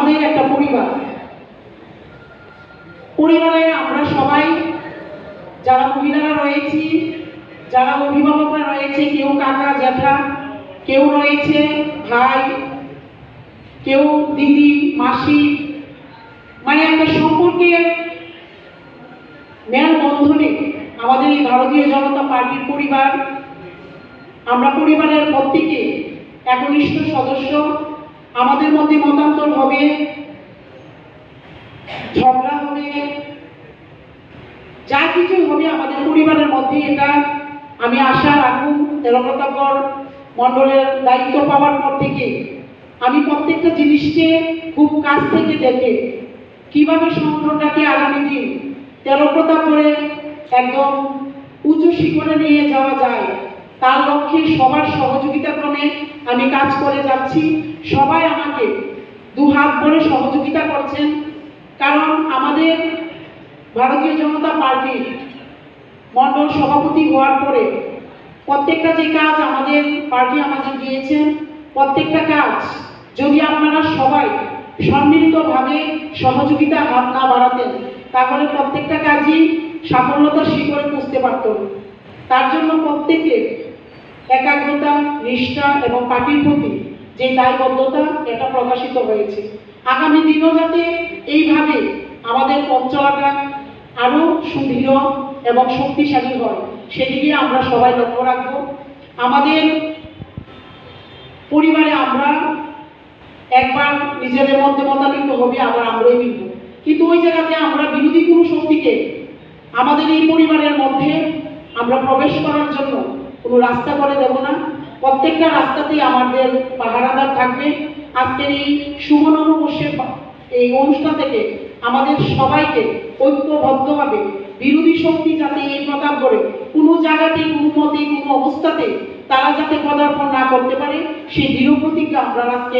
আমাদের একটা পরিবার। পরিবারে আমরা সবাই যারা মহিলারা রয়েছি, যারা অভিভাবকরা রয়েছে, কেউ কাকা, জ্যাঠা, কেউ রয়েছে ভাই, কেউ দিদি, মাসি মানে একটা সম্পর্কের মেল বন্ধনে আমাদের এই ভারতীয় জনতা পার্টির পরিবার, আমরা পরিবারের প্রত্যেকে একনিষ্ঠ সদস্য আমাদের মধ্যে মতান্তর হবে। ঝগড়া হবে। যা কিছু হবে আমাদের পরিবারের মধ্যে এটা। আমি আশা রাখুন তেরপ্রতাপগড় মণ্ডলের দায়িত্ব পাওয়ার পর থেকে আমি প্রত্যেকটা জিনিসকে খুব কাছ থেকে দেখে কীভাবে সংগঠনটাকে আগামী দিন তেরপ্রতাপগড়ে একদম উঁচু শিখরে নিয়ে যাওয়া যায়। লক্ষ্যে সবার সহযোগিতা ক্রমে আমি কাজ করে যাচ্ছি সবাই আমাকে দু হাত ভরে সহযোগিতা করছেন কারণ আমাদের ভারতীয় জনতা পার্টির মণ্ডল সভাপতি হওয়ার পরে প্রত্যেকটা যে কাজ আমাদের পার্টি আমাদের দিয়েছেন, প্রত্যেকটা কাজ যদি আপনারা সবাই সম্মিলিতভাবে সহযোগিতা হাত না বাড়াতেন, তাহলে প্রত্যেকটা কাজই সাফল্যতার শিখরে পুষতে পারত। তার জন্য প্রত্যেকে একাগ্রতা, নিষ্ঠা এবং পার্টির প্রতি যে দায়বদ্ধতা, এটা প্রকাশিত হয়েছে। আগামী দিনও যাতে এইভাবে আমাদের পথ চলাটা আরও সুদৃঢ় এবং শক্তিশালী হয়, সেদিকে আমরা সবাই লক্ষ্য রাখব। আমাদের পরিবারে আমরা একবার নিজেদের মধ্যে মতানৈক্য হবে, আবার আমরাই মিলব। কিন্তু ওই জায়গাতে আমরা বিরোধী কোনো শক্তিকে আমাদের এই পরিবারের মধ্যে আমরা প্রবেশ করার জন্য কোনো রাস্তা করে দেব না। প্রত্যেকটা রাস্তাতেই আমাদের পাহারাদার থাকবে। আজকের এই শুভ নববর্ষের এই অনুষ্ঠান থেকে আমাদের সবাইকে ঐক্যবদ্ধভাবে বিরোধী শক্তি যাতে এই প্রতাপ করে কোনো জায়গাতে কোনো মতে কোনো অবস্থাতে তারা যাতে পদার্পণ না করতে পারে, সেই দৃঢ় প্রতিজ্ঞা আমরা আজকে